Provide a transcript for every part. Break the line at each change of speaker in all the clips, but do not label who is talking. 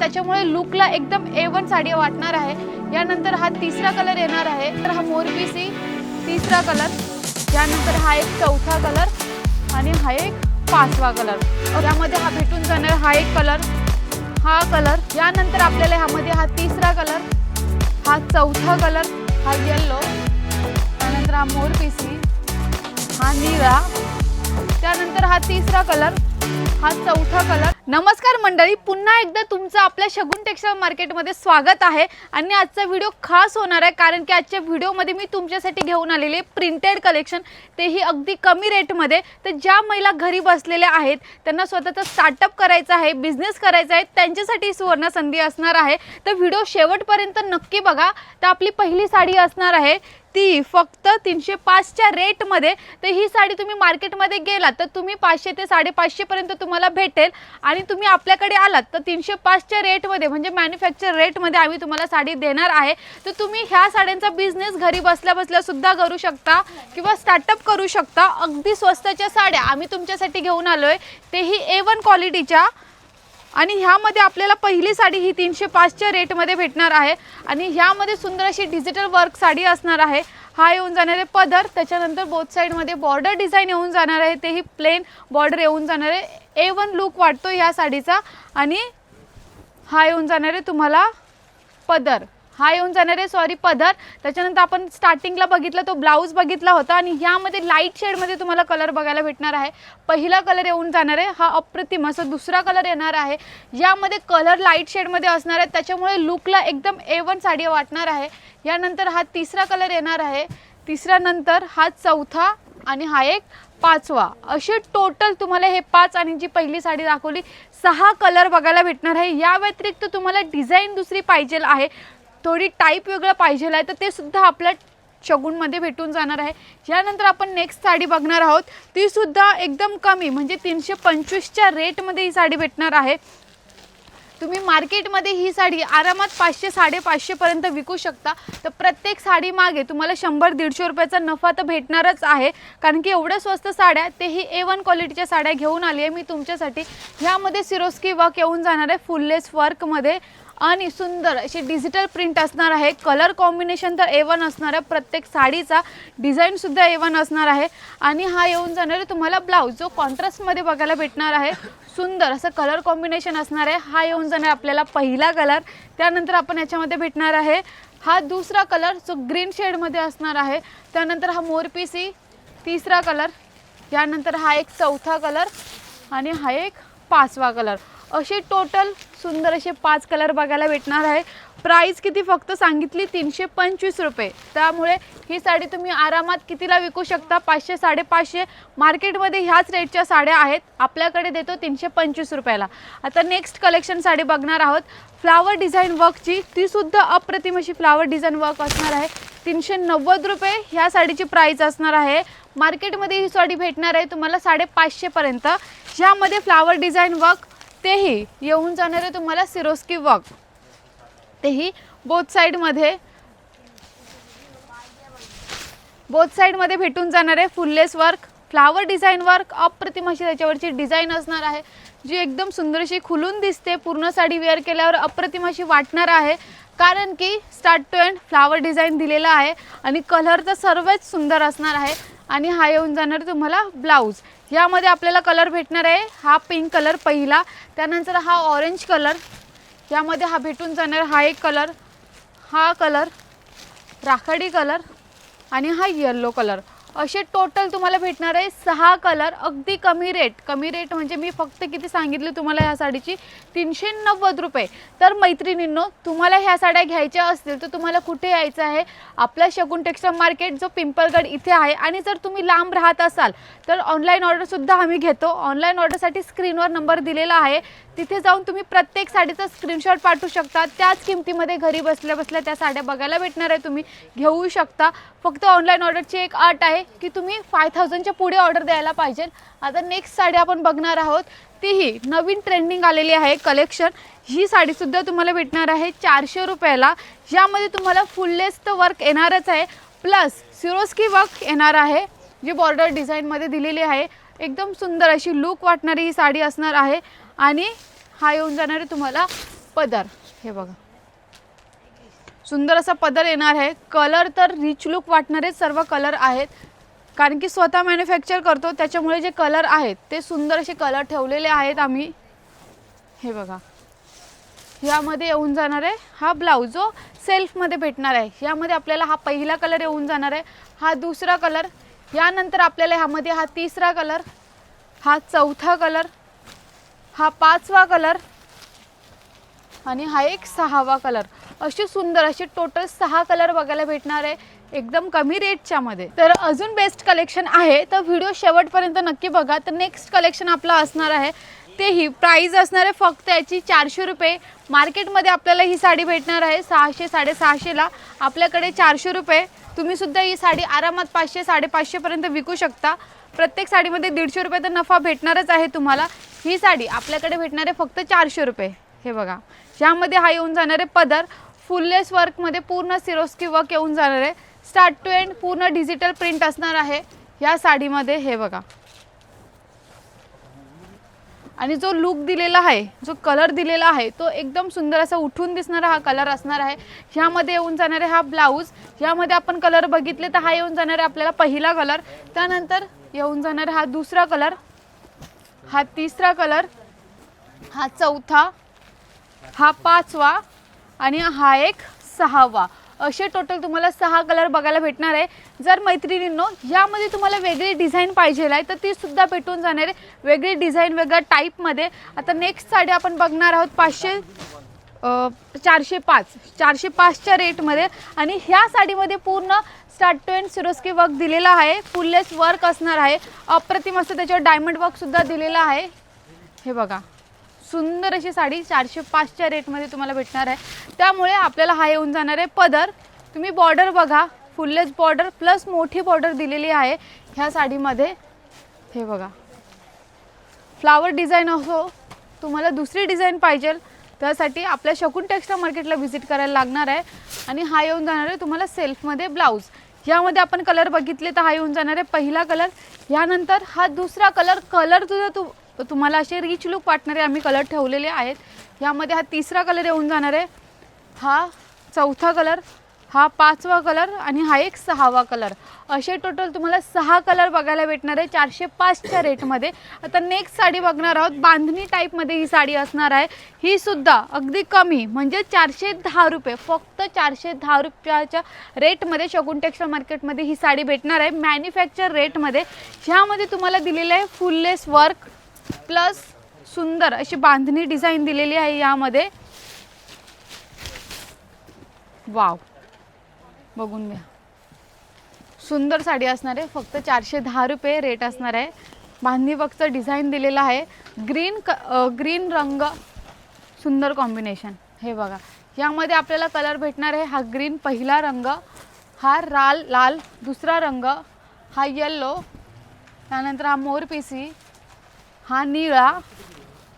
त्याच्यामुळे लुकला एकदम ए वन साडी वाटणार आहे. यानंतर हा तिसरा कलर येणार आहे. तर हा मोरपीसी तिसरा कलर यानंतर हा एक चौथा कलर आणि हा एक पाचवा कलर यामध्ये हा भेटून जाणार हा एक कलर हा कलर यानंतर आपल्याला ह्यामध्ये हा तिसरा कलर हा चौथा कलर हा येल्लो त्यानंतर हा मोरपिसी हा निळा. त्यानंतर हा तिसरा कलर हा चौथा कलर नमस्कार मंडळी पुन्हा एकदा तुमचं आपल्या शगुन टेक्सटाईल मार्केटमध्ये स्वागत आहे. आणि आजचा व्हिडिओ खास होणार आहे कारण की आजच्या व्हिडिओमध्ये मी तुमच्यासाठी घेऊन आलेले प्रिंटेड कलेक्शन. तेही अगदी कमी रेटमध्ये. तर ज्या महिला घरी बसलेल्या आहेत त्यांना स्वतःचा स्टार्टअप करायचा आहे बिझनेस करायचा आहे त्यांच्यासाठी सुवर्ण संधी असणार आहे. तर व्हिडिओ शेवटपर्यंत नक्की बघा. तर आपली पहिली साडी असणार आहे ती फक्त तीनशे पाचच्या रेटमध्ये तर ही साडी तुम्ही मार्केटमध्ये गेलात तर तुम्ही पाचशे ते साडेपाचशेपर्यंत तुम्हाला भेटेल. आणि तुम्ही आपल्याकडे आलात तर तीनशे पाचच्या रेटमध्ये म्हणजे मॅन्युफॅक्चर रेटमध्ये आम्ही तुम्हाला साडी देणार आहे. तर तुम्ही ह्या साड्यांचा बिझनेस घरी बसल्या बसल्यासुद्धा करू शकता किंवा स्टार्टअप करू शकता. अगदी स्वस्ताच्या साड्या आम्ही तुमच्यासाठी घेऊन आलो आहे तेही ए वन क्वालिटीच्या आणि ह्यामध्ये आपल्याला पहिली साडी ही तीनशे पाचच्या रेटमध्ये भेटणार आहे. आणि ह्यामध्ये सुंदर अशी डिजिटल वर्क साडी असणार आहे. हा येऊन जाणार आहे पदर त्याच्यानंतर बोथ साईडमध्ये बॉर्डर डिझाईन येऊन जाणार आहे. तेही प्लेन बॉर्डर येऊन जाणार आहे. ए वन लुक वाटतो ह्या साडीचा. आणि हा येऊन जाणार आहे तुम्हाला पदर. हा येऊन जाणार आहे. सॉरी पदर. त्याच्यानंतर आपण स्टार्टिंगला बघितलं तो ब्लाऊज बघितला होता आणि ह्यामध्ये लाइट शेडमध्ये तुम्हाला कलर बघायला भेटणार आहे. पहिला कलर येऊन जाणार आहे. हा अप्रतिम असं दुसरा कलर येणार आहे. यामध्ये कलर लाइट शेडमध्ये असणार आहे. त्याच्यामुळे लुकला एकदम ए वन साडी वाटणार आहे. यानंतर हा तिसरा कलर येणार आहे. तिसऱ्यानंतर नंतर हा चौथा आणि हा एक पाचवा. असे टोटल तुम्हाला हे पाच आणि जी पहिली साडी दाखवली सहा कलर बघायला भेटणार आहे. या व्यतिरिक्त तुम्हाला डिझाईन दुसरी पाहिजे आहे. थोडी टाईप वेगळं पाहिजे आहे तर ते सुद्धा आपल्या शगुनमध्ये भेटून जाणार आहे. यानंतर आपण नेक्स्ट साडी बघणार आहोत. ती सुद्धा एकदम कमी म्हणजे तीनशे पंचवीसच्या रेटमध्ये ही साडी भेटणार आहे. तुम्ही मार्केटमध्ये ही साडी आरामात पाचशे साडेपाचशेपर्यंत विकू शकता. तर प्रत्येक साडी मागे तुम्हाला शंभर दीडशे रुपयाचा नफा तर भेटणारच आहे. कारण की एवढ्या स्वस्त साड्या तेही ए वन क्वालिटीच्या साड्या घेऊन आली आहे मी तुमच्यासाठी. ह्यामध्ये सिरोस्की वर्क येऊन जाणार आहे फुललेस वर्कमध्ये आणि सुंदर अशी डिजिटल प्रिंट असणार आहे. कलर कॉम्बिनेशन तर ए वन असणार आहे. प्रत्येक साडीचा डिझाईनसुद्धा ए वन असणार आहे. आणि हा येऊन जाणार आहे तुम्हाला ब्लाऊज जो कॉन्ट्रास्टमध्ये बघायला भेटणार आहे. सुंदर असं कलर कॉम्बिनेशन असणार आहे. हा येऊन जाणार आपल्याला पहिला कलर त्यानंतर आपण याच्यामध्ये भेटणार आहे. हा दुसरा कलर जो ग्रीन शेडमध्ये असणार आहे. त्यानंतर हा मोरपीसी तिसरा कलर यानंतर हा एक चौथा कलर आणि हा एक पाचवा कलर असे टोटल सुंदर असे पाच कलर बघायला भेटणार आहे. प्राईस किती फक्त सांगितली? तीनशे पंचवीस रुपये. त्यामुळे ही साडी तुम्ही आरामात कितीला विकू शकता? पाचशे साडेपाचशे. मार्केटमध्ये ह्याच रेटच्या साड्या आहेत. आपल्याकडे देतो तीनशे पंचवीस रुपयाला. आता नेक्स्ट कलेक्शन साडी बघणार आहोत. फ्लावर डिझाईन वर्कची तीसुद्धा अप्रतिम अशी फ्लावर डिझाईन वर्क असणार आहे. तीनशे नव्वद रुपये ह्या साडीची प्राईस असणार आहे. मार्केटमध्ये ही साडी भेटणार आहे तुम्हाला साडेपाचशेपर्यंत ह्यामध्ये फ्लावर डिझाईन वर्क तेही येऊन जाणारे तुम्हाला सिरोस्की वर्क तेही बोथ साईडमध्ये बोथ साईडमध्ये भेटून जाणारे full lace work flower design work अप्रतिम अशी त्याच्यावरची डिझाईन असणार आहे. जी एकदम सुंदरशी खुलून दिसते पूर्ण साडी वेअर केल्यावर अप्रतिम अशी वाटणार आहे. कारण की start to end flower design दिलेला आहे आणि कलर तर सर्वच सुंदर असणार आहे. आणि हा येऊन जाणार तुम्हाला ब्लाऊज. यामध्ये आपल्याला कलर भेटणार आहे. हा पिंक कलर पहिला त्यानंतर हा ऑरेंज कलर यामध्ये हा भेटून जाणार हा एक कलर हा कलर राखाडी कलर आणि हा येल्लो कलर. असे टोटल तुम्हाला भेटणार आहे सहा कलर अगदी कमी रेट कमी रेट म्हणजे मी फक्त किती सांगितले तुम्हाला ह्या साडीची? तीनशे नव्वद रुपये. तर मैत्रिणींनो तुम्हाला ह्या साड्या घ्यायच्या असतील तर तुम्हाला कुठे यायचं आहे? आपला शगुन टेक्स्टाईल मार्केट जो पिंपळगड इथे आहे. आणि जर तुम्ही लांब राहत असाल तर ऑनलाईन ऑर्डरसुद्धा आम्ही घेतो. ऑनलाईन ऑर्डरसाठी स्क्रीनवर नंबर दिलेला आहे. तिथे जाऊन तुम्ही प्रत्येक साडीचा स्क्रीनशॉट पाठवू शकता. त्याच किमतीमध्ये घरी बसल्या बसल्या त्या साड्या बघायला भेटणार आहे तुम्ही. घेऊ शकता. फक्त ऑनलाईन ऑर्डरची एक अट आहे की तुम्ही फाय थाउजंडच्या पुढे ऑर्डर द्यायला पाहिजे. आता नेक्स्ट साडी आपण बघणार आहोत. तीही नवीन ट्रेंडिंग आलेली आहे कलेक्शन ही साडीसुद्धा तुम्हाला भेटणार आहे चारशे रुपयाला. यामध्ये तुम्हाला फुललेस तर वर्क येणारच आहे. प्लस सिरोस्की वर्क येणार आहे जी बॉर्डर डिझाईनमध्ये दिलेली आहे. एकदम सुंदर अशी लूक वाटणारी ही साडी असणार आहे. आणि हा येऊन जाणार आहे तुम्हाला पदर. हे बघा. सुंदर असा पदर येणार आहे. कलर तर रिच लुक वाटणारे सर्व कलर आहेत. कारण की स्वतः मॅन्युफॅक्चर करतो त्याच्यामुळे जे कलर आहेत ते सुंदर असे कलर ठेवलेले आहेत आम्ही. हे बघा. यामध्ये येऊन जाणार आहे हा ब्लाऊज जो सेल्फमध्ये भेटणार आहे. यामध्ये आपल्याला हा पहिला कलर येऊन जाणार आहे. हा दुसरा कलर यानंतर आपल्याला ह्यामध्ये हा तिसरा कलर हा चौथा कलर हा पाचवा कलर आणि हा एक सहावा कलर. असे सुंदर असे टोटल सहा कलर बघायला भेटणार आहे. एकदम कमी रेटच्या मध्ये तर अजून बेस्ट कलेक्शन आहे. तर व्हिडिओ शेवटपर्यंत नक्की बघा. तर नेक्स्ट कलेक्शन आपलं असणार आहे. तेही प्राईज असणार आहे फक्त याची चारशे रुपये. मार्केटमध्ये आपल्याला ही साडी भेटणार आहे सहाशे साडेसहाशेला आपल्याकडे चारशे रुपये. तुम्हीसुद्धा ही साडी आरामात पाचशे साडेपाचशेपर्यंत विकू शकता. प्रत्येक साडीमध्ये दीडशे रुपये तर नफा भेटणारच आहे तुम्हाला. ही साडी आपल्याकडे भेटणारे फक्त चारशे रुपये. हे बघा. ह्यामध्ये हा येऊन जाणारे पदर फुललेस वर्कमध्ये पूर्ण सिरोस्की वर्क येऊन जाणार. आहे स्टार्ट टू एंड पूर्ण डिजिटल प्रिंट असणार आहे या साडीमध्ये. हे बघा. आणि जो लुक दिलेला आहे जो कलर दिलेला आहे तो एकदम सुंदर असा उठून दिसणारा हा कलर असणार आहे. ह्यामध्ये येऊन जाणारे हा ब्लाऊज ह्यामध्ये आपण कलर बघितले तर हा येऊन जाणार आहे आपल्याला पहिला कलर त्यानंतर येऊन जाणार हा दुसरा कलर. हा तिसरा कलर. हा चौथा. हा पाचवा. आणि हा एक सहावा. असे टोटल तुम्हाला सहा कलर बघायला भेटणार आहे. जर मैत्रिणींनो यामध्ये तुम्हाला वेगळी डिझाईन पाहिजे आहे तर ती सुद्धा भेटून जाणार आहे. वेगळी डिझाईन वेगळ्या टाईपमध्ये आता नेक्स्ट साडी आपण बघणार आहोत पाचशे चारशे पाच चारशे पाचच्या रेटमध्ये. आणि ह्या साडीमध्ये पूर्ण start to end Swarovski work दिलेला आहे. फुललेस वर्क असणार आहे. अप्रतिम असं त्याच्यावर डायमंड वर्कसुद्धा दिलेला आहे. हे बघा. सुंदर अशी साडी चारशे पाचच्या रेटमध्ये तुम्हाला भेटणार आहे. त्यामुळे आपल्याला हा येऊन जाणार आहे पदर. तुम्ही बॉर्डर बघा. फुललेस बॉर्डर प्लस मोठी बॉर्डर दिलेली आहे ह्या साडीमध्ये. हे बघा. फ्लावर डिझाईन असो. तुम्हाला दुसरी डिझाईन पाहिजे. त्यासाठी आपल्या शकून टेक्स्टाईल मार्केटला व्हिजिट करायला लागणार आहे. आणि हा येऊन जाणार आहे तुम्हाला सेल्फमध्ये ब्लाऊज. यामध्ये आपण कलर बघितले तर हा येऊन जाणार आहे पहिला कलर. यानंतर हा दुसरा कलर कलर तुझा तू तुम्हाला असे रिच लुक वाटणारे आम्ही कलर ठेवलेले आहेत. यामध्ये हा तिसरा कलर येऊन जाणार आहे. हा चौथा कलर. हा पाचवा कलर आणि हा एक सहावा कलर. असे टोटल तुम्हाला सहा कलर बघायला भेटणार आहे चारशे पाचच्या रेटमध्ये. आता नेक्स्ट साडी बघणार आहोत. बांधणी टाईपमध्ये ही साडी असणार आहे. ही सुद्धा अगदी कमी म्हणजे चारशे दहा रुपये फक्त चारशे दहा रुपयाच्या रेटमध्ये शगुन टेक्स्टाईल मार्केटमध्ये ही साडी भेटणार आहे. मॅन्युफॅक्चर रेटमध्ये ह्यामध्ये तुम्हाला दिलेलं आहे फुललेस वर्क प्लस सुंदर अशी बांधणी डिझाईन दिलेली आहे यामध्ये. वाव बघून घ्या. सुंदर साडी असणार आहे. फक्त चारशे दहा रुपये रेट असणार आहे. बांधणी बघचं डिझाईन दिलेला आहे. ग्रीन क ग्रीन रंग सुंदर कॉम्बिनेशन हे बघा. यामध्ये आपल्याला कलर भेटणार आहे हा ग्रीन पहिला रंग हा लाल लाल दुसरा रंग हा येल्लो त्यानंतर हा मोरपिसी हा निळा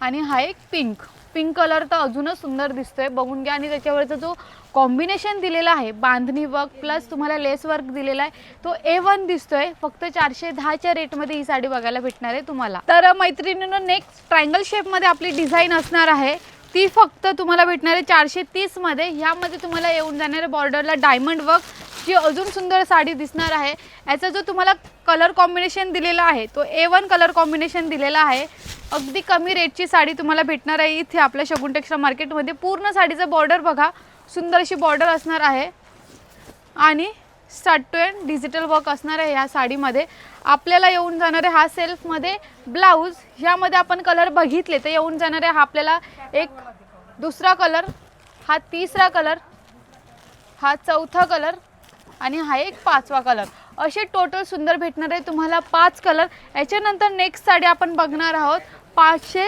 आणि हा एक पिंक पिंक कलर तर अजूनच सुंदर दिसतोय. बघून घ्या. आणि त्याच्यावरचा जो कॉम्बिनेशन दिलेला आहे बांधणी वर्क प्लस तुम्हाला लेस वर्क दिलेला आहे तो ए वन दिसतोय. फक्त चारशे दहाच्या रेटमध्ये ही साडी बघायला भेटणार आहे तुम्हाला. तर मैत्रिणीनं नेक्स्ट ट्रायंगल शेपमध्ये आपली डिझाईन असणार आहे. ती फक्त तुम्हाला भेटणार आहे चारशे तीसमध्ये ह्यामध्ये तुम्हाला येऊन जाणार बॉर्डरला डायमंड वर्क जी अजून सुंदर साडी दिसणार आहे याचा जो तुम्हाला कलर कॉम्बिनेशन दिलेला आहे तो ए वन कलर कॉम्बिनेशन दिलेला आहे अगदी कमी रेटची साडी तुम्हाला भेटणार आहे इथे आपल्या शगुन टेक्स्टाईल मार्केटमध्ये पूर्ण साडीचं बॉर्डर बघा सुंदर अशी बॉर्डर असणार आहे. आणि start to end digital work असणार आहे ह्या साडीमध्ये. आपल्याला येऊन जाणारे हा सेल्फमध्ये ब्लाऊज ह्यामध्ये आपण कलर बघितले तर येऊन जाणारे हा आपल्याला एक दुसरा कलर हा तिसरा कलर हा चौथा कलर आणि हा एक पाचवा कलर असे टोटल सुंदर भेटणार आहे तुम्हाला पाच कलर याच्यानंतर नेक्स्ट साडी आपण बघणार आहोत. पाचशे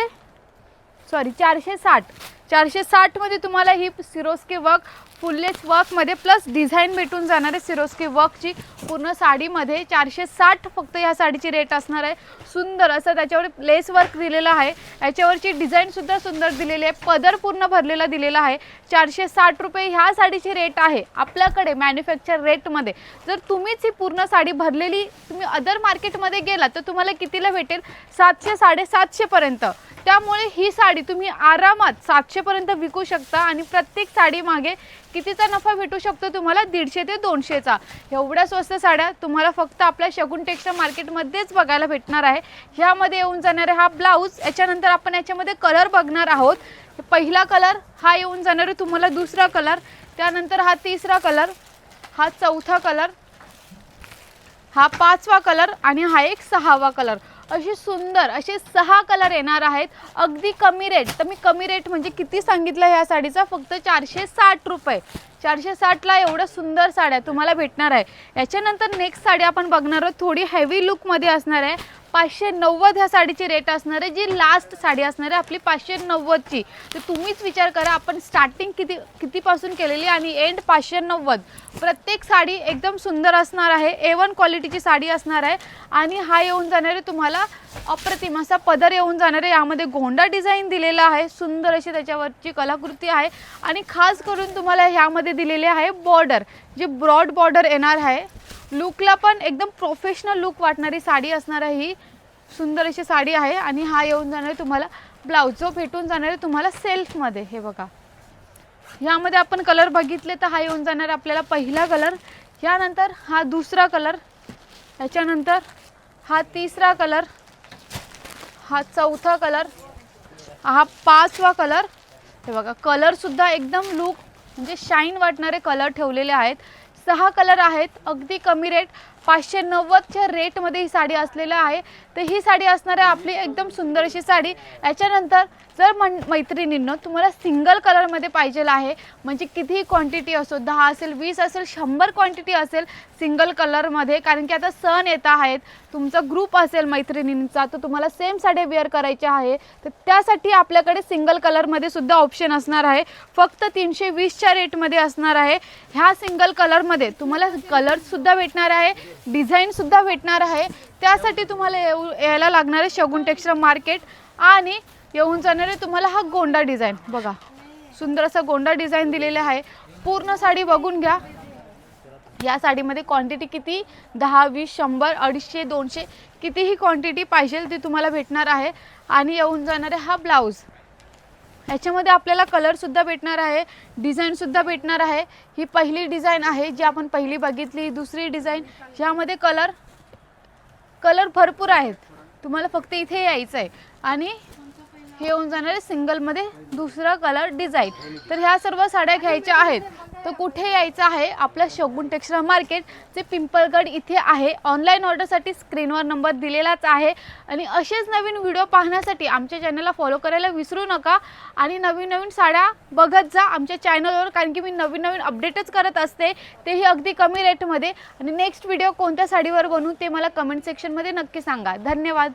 सॉरी चारशे साठ. चारशे साठमध्ये तुम्हाला ही सिरोस्की वर्क फुललेस वर्कमध्ये प्लस डिझाईन भेटून जाणार आहे सिरोस्की वर्कची पूर्ण साडीमध्ये चारशे साठ फक्त ह्या साडीची रेट असणार आहे. सुंदर असं त्याच्यावर लेस वर्क दिलेलं आहे. याच्यावरची डिझाईनसुद्धा सुंदर दिलेली आहे. पदर पूर्ण भरलेला दिलेला आहे. चारशे साठ रुपये ह्या साडीची रेट आहे. आपल्याकडे मॅन्युफॅक्चर रेटमध्ये जर तुम्हीच ही पूर्ण साडी भरलेली तुम्ही अदर मार्केटमध्ये गेला तर तुम्हाला कितीला भेटेल? सातशे साडेसातशेपर्यंत त्यामुळे ही साडी तुम्ही आरामात सातशेपर्यंत विकू शकता आणि प्रत्येक साडी मागे कितीचा नफा भेटू शकतो तुम्हाला दीडशे ते दोनशेचा. एवढ्या स्वस्त साड्या तुम्हाला फक्त आपल्या शगुन टेक्स्टाईल मार्केटमध्येच बघायला भेटणार आहे. ह्यामध्ये येऊन जाणारे हा ब्लाऊज याच्यानंतर आपण याच्यामध्ये कलर बघणार आहोत. पहिला कलर हा येऊन जाणार आहे तुम्हाला दुसरा कलर त्यानंतर हा तिसरा कलर हा चौथा कलर हा पाचवा कलर आणि हा एक सहावा कलर. असे सुंदर असे सहा कलर येणार आहेत. अगदी कमी रेट तर मी कमी रेट म्हणजे किती सांगितलं ह्या साडीचा? फक्त चारशे साठ रुपये. चारशे साठला एवढं सुंदर साड्या तुम्हाला भेटणार आहे. याच्यानंतर नेक्स्ट साडी आपण बघणार आहोत. थोडी हेवी लुकमध्ये असणार आहे. पाचशे नव्वद ह्या साडीची रेट असणार आहे जी लास्ट साडी असणार आहे आपली पाचशे नव्वदची. तर तुम्हीच विचार करा आपण स्टार्टिंग किती कितीपासून केलेली आणि एंड पाचशे नव्वद. प्रत्येक साडी एकदम सुंदर असणार आहे ए वन क्वालिटीची साडी असणार आहे. आणि हा येऊन जाणार आहे तुम्हाला अप्रतिम असा पदर येऊन जाणार आहे यामध्ये गोंडा डिझाईन दिलेला आहे सुंदर अशी त्याच्यावरची कलाकृती आहे. आणि खास करून तुम्हाला ह्यामध्ये दिलेले आहे बॉर्डर जी ब्रॉड बॉर्डर येणार आहे. लुकला पण एकदम प्रोफेशनल लुक वाटणारी साडी असणार आहे ही. सुंदर अशी साडी आहे आणि हा येऊन जाणार आहे तुम्हाला ब्लाऊज जो भेटून जाणार आहे तुम्हाला सेल्फमध्ये हे बघा. ह्यामध्ये आपण कलर बघितले तर हा येऊन जाणार आपल्याला पहिला कलर यानंतर हा दुसरा कलर याच्यानंतर हा तिसरा कलर हा चौथा कलर हा पाचवा कलर हे बघा. कलरसुद्धा एकदम लुक म्हणजे शाईन वाटणारे कलर ठेवलेले आहेत. सहा कलर आहेत अगदी कमी रेट पाचशे नव्वदच्या रेटमध्ये ही साडी असलेलं आहे. तर ही साडी असणार आहे आपली एकदम सुंदर अशी साडी. याच्यानंतर जर मन मैत्रिणींनो तुम्हाला सिंगल कलरमध्ये पाहिजेल आहे. म्हणजे कितीही क्वांटिटी असो दहा असेल वीस असेल शंभर क्वांटिटी असेल सिंगल कलरमध्ये. कारण की आता सण येत आहेत. तुमचा ग्रुप असेल मैत्रिणींचा तर तुम्हाला सेम साड्या वेअर करायच्या आहे. तर त्यासाठी आपल्याकडे सिंगल कलरमध्ये सुद्धा ऑप्शन असणार आहे. फक्त तीनशे वीसच्या रेटमध्ये असणार आहे. ह्या सिंगल कलरमध्ये तुम्हाला कलरसुद्धा भेटणार आहे. डिझाईनसुद्धा भेटणार आहे. त्यासाठी तुम्हाला येऊ यायला लागणार आहे शगुन टेक्स्टाईल मार्केट आणि येऊन जाणार आहे तुम्हाला हा गोंडा डिझाईन. बघा सुंदर असा गोंडा डिझाईन दिलेला आहे. पूर्ण साडी बघून घ्या. या साडीमध्ये क्वांटिटी किती? दहा वीस शंभर अडीचशे दोनशे कितीही क्वांटिटी पाहिजे ती तुम्हाला भेटणार आहे. आणि येऊन जाणार आहे हा ब्लाऊज याच्यामध्ये आपल्याला कलरसुद्धा भेटणार आहे डिझाईनसुद्धा भेटणार आहे. ही पहिली डिझाईन आहे जी आपण पहिली बघितली दुसरी डिझाईन ह्यामध्ये कलर कलर भरपूर आहेत. तुम्हाला फक्त इथे यायचं आहे आणि हे होऊन जाणार आहे सिंगलमध्ये दुसरा कलर डिझाईन तर ह्या सर्व साड्या घ्यायच्या आहेत. तर कुठे यायचं आहे? आपलं शोगुन टेक्स्टाईल मार्केट जे पिंपळगड इथे आहे. ऑनलाईन ऑर्डरसाठी स्क्रीनवर नंबर दिलेलाच आहे. आणि असेच नवीन व्हिडिओ पाहण्यासाठी आमच्या चॅनलला फॉलो करायला विसरू नका. आणि नवीन नवीन साड्या बघत जा आमच्या चॅनलवर कारण की मी नवीन नवीन अपडेटच करत असते. तेही अगदी कमी रेटमध्ये आणि नेक्स्ट व्हिडिओ कोणत्या साडीवर बनवू ते मला कमेंट सेक्शनमध्ये नक्की सांगा. धन्यवाद.